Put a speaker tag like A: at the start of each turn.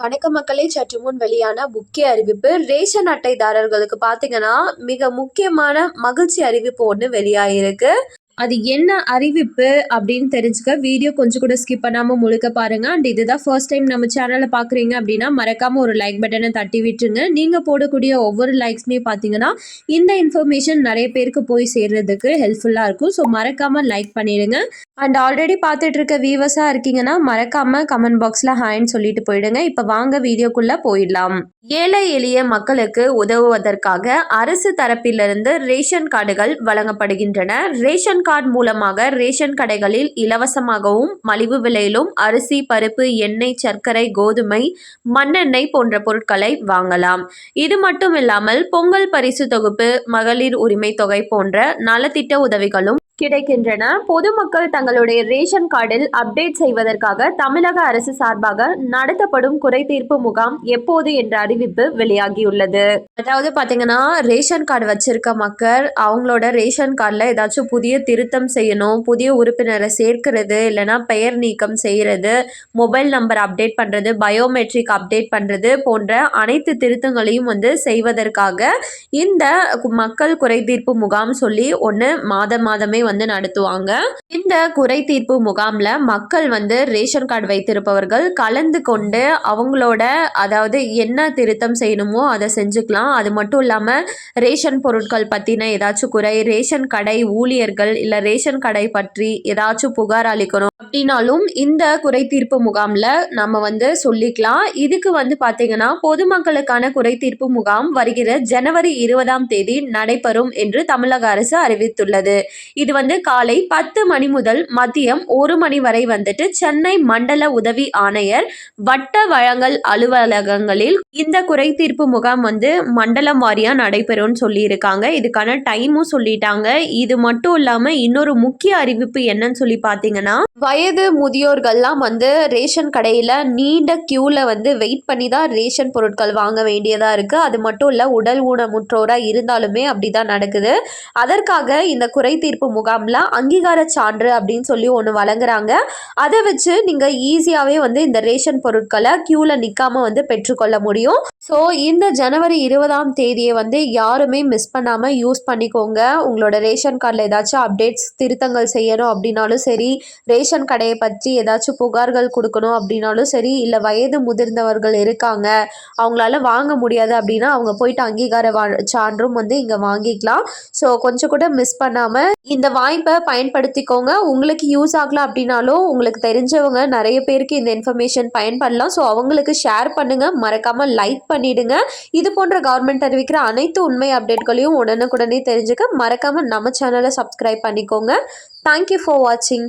A: வணக்க மக்களே சற்று முன் வெளியான முக்கிய அறிவிப்பு. ரேஷன் அட்டைதாரர்களுக்கு பார்த்தீங்கன்னா மிக முக்கியமான மகிழ்ச்சி அறிவிப்பு ஒன்று வெளியாகிருக்கு அது என்ன அறிவிப்பு அப்படின்னு தெரிஞ்சுக்க வீடியோ கொஞ்சம் கூட ஸ்கிப் பண்ணாமல் முழுக்க பாருங்க. அண்ட் இதுதான் ஃபர்ஸ்ட் டைம் நம்ம சேனலை பார்க்குறீங்க அப்படின்னா மறக்காம ஒரு லைக் பட்டனை தட்டி விட்டுருங்க. நீங்கள் போடக்கூடிய ஒவ்வொரு லைக்ஸுமே பார்த்தீங்கன்னா இந்த இன்ஃபர்மேஷன் நிறைய பேருக்கு போய் சேர்றதுக்கு ஹெல்ப்ஃபுல்லாக இருக்கும். ஸோ மறக்காம லைக் பண்ணிடுங்க. அண்ட் ஆல்ரெடி பார்த்துட்டு இருக்க வியூவர்ஸாக இருக்கீங்கன்னா மறக்காம கமெண்ட் பாக்ஸில் ஹாய்ன்னு சொல்லிட்டு போயிடுங்க. இப்போ வாங்க வீடியோக்குள்ளே போயிடலாம். ஏழை எளிய மக்களுக்கு உதவுவதற்காக அரசு தரப்பிலிருந்து ரேஷன் கார்டுகள் வழங்கப்படுகின்றன. ரேஷன் கார்டு மூலமாக ரேஷன் கடைகளில் இலவசமாகவும் மலிவு விலையிலும் அரிசி பருப்பு எண்ணெய் சர்க்கரை கோதுமை மண்ணெண்ணெய் போன்ற பொருட்களை வாங்கலாம். இது மட்டும் இல்லாமல் பொங்கல் பரிசு தொகுப்பு மகளிர் உரிமை தொகை போன்ற நலத்திட்ட உதவிகளும் கிடைக்கின்றன. பொதுமக்கள் தங்களுடைய ரேஷன் கார்டில் அப்டேட் செய்வதற்காக தமிழக அரசு சார்பாக நடத்தப்படும் குறைதீர்ப்பு முகாம் எப்போது என்ற அறிவிப்பு வெளியாகியுள்ளது. அதாவது பாத்தீங்கன்னா ரேஷன் கார்டு வச்சிருக்க மக்கள் அவங்களோட ரேஷன் கார்டில் ஏதாச்சும் புதிய திருத்தம் செய்யணும் புதிய உறுப்பினரை சேர்க்கிறது இல்லைன்னா பெயர் நீக்கம் செய்கிறது மொபைல் நம்பர் அப்டேட் பண்ணுறது பயோமெட்ரிக் அப்டேட் பண்ணுறது போன்ற அனைத்து திருத்தங்களையும் வந்து செய்வதற்காக இந்த மக்கள் குறை தீர்ப்பு முகாம் சொல்லி ஒன்று மாதம் மாதமே வந்து நடத்துவாங்க. இந்த குறை தீர்ப்பு மக்கள் வந்து ரேஷன் கார்டு வைத்திருப்பவர்கள் கலந்து கொண்டு அவங்களோட அதாவது என்ன திருத்தம் செய்யணுமோ அதை செஞ்சுக்கலாம். அது மட்டும் இல்லாமல் ரேஷன் பொருட்கள் பற்றின ஏதாச்சும் குறை ரேஷன் கடை ஊழியர்கள் இல்லை ரேஷன் கடை பற்றி ஏதாச்சும் புகார் அளிக்கணும் அப்படின்னாலும் இந்த குறைதீர்ப்பு முகாமில் நம்ம வந்து சொல்லிக்கலாம். இதுக்கு வந்து பார்த்தீங்கன்னா பொதுமக்களுக்கான குறைதீர்ப்பு முகாம் வருகிற ஜனவரி இருபதாம் தேதி நடைபெறும் என்று தமிழக அரசு அறிவித்துள்ளது. இது வந்து காலை பத்து மணி முதல் மதியம் ஒரு மணி வரை வந்துட்டு சென்னை மண்டல உதவி ஆணையர் வட்ட வழங்கல் அலுவலகங்களில் இந்த குறைதீர்ப்பு முகாம் வந்து மண்டலம் வாரியாக நடைபெறும்னு சொல்லியிருக்காங்க. இதுக்கான டைமும் சொல்லிட்டாங்க. இது மட்டும் இல்லாமல் இன்னொரு முக்கிய அறிவிப்பு என்னன்னு சொல்லி பார்த்தீங்கன்னா வயது முதியோர்கள்லாம் வந்து ரேஷன் கடையில் நீண்ட க்யூவில் வந்து வெயிட் பண்ணி தான் ரேஷன் பொருட்கள் வாங்க வேண்டியதாக இருக்குது அது மட்டும் இல்லை உடல் ஊனமுற்றோராக இருந்தாலுமே அப்படி தான் நடக்குது. அதற்காக இந்த குறை தீர்ப்பு முகாமில் அங்கீகார சான்று அப்படின்னு சொல்லி ஒன்று வழங்குறாங்க. அதை வச்சு நீங்கள் ஈஸியாகவே வந்து இந்த ரேஷன் பொருட்களை க்யூவில் நிற்காம வந்து பெற்றுக்கொள்ள முடியும். ஸோ இந்த ஜனவரி இருபதாம் தேதியை வந்து யாருமே மிஸ் பண்ணாமல் யூஸ் பண்ணிக்கோங்க. உங்களோட ரேஷன் கார்டில் ஏதாச்சும் அப்டேட்ஸ் திருத்தங்கள் செய்யணும் அப்படின்னாலும் சரி ரேஷன் கடையை பற்றி ஏதாச்சும் புகார்கள் கொடுக்கணும் அப்படின்னாலும் சரி இல்லை வயது முதிர்ந்தவர்கள் இருக்காங்க அவங்களால வாங்க முடியாது அப்படின்னா அவங்க போயிட்டு அங்கீகார வா சான்றும் வந்து இங்கே வாங்கிக்கலாம். ஸோ கொஞ்சம் கூட மிஸ் பண்ணாமல் இந்த வாய்ப்பை பயன்படுத்திக்கோங்க. உங்களுக்கு யூஸ் ஆகலாம் அப்படின்னாலும் உங்களுக்கு தெரிஞ்சவங்க நிறைய பேருக்கு இந்த இன்ஃபர்மேஷன் பயன்படலாம். ஸோ அவங்களுக்கு ஷேர் பண்ணுங்கள் மறக்காமல் லைக் பண்ணிடுங்க. இது போன்ற கவர்மெண்ட் அறிவிக்கிற அனைத்து உண்மை அப்டேட்களையும் உடனுக்குடனே தெரிஞ்சுக்க மறக்காமல் நம்ம சேனலை சப்ஸ்கிரைப் பண்ணிக்கோங்க. தேங்க்யூ ஃபார் வாட்சிங்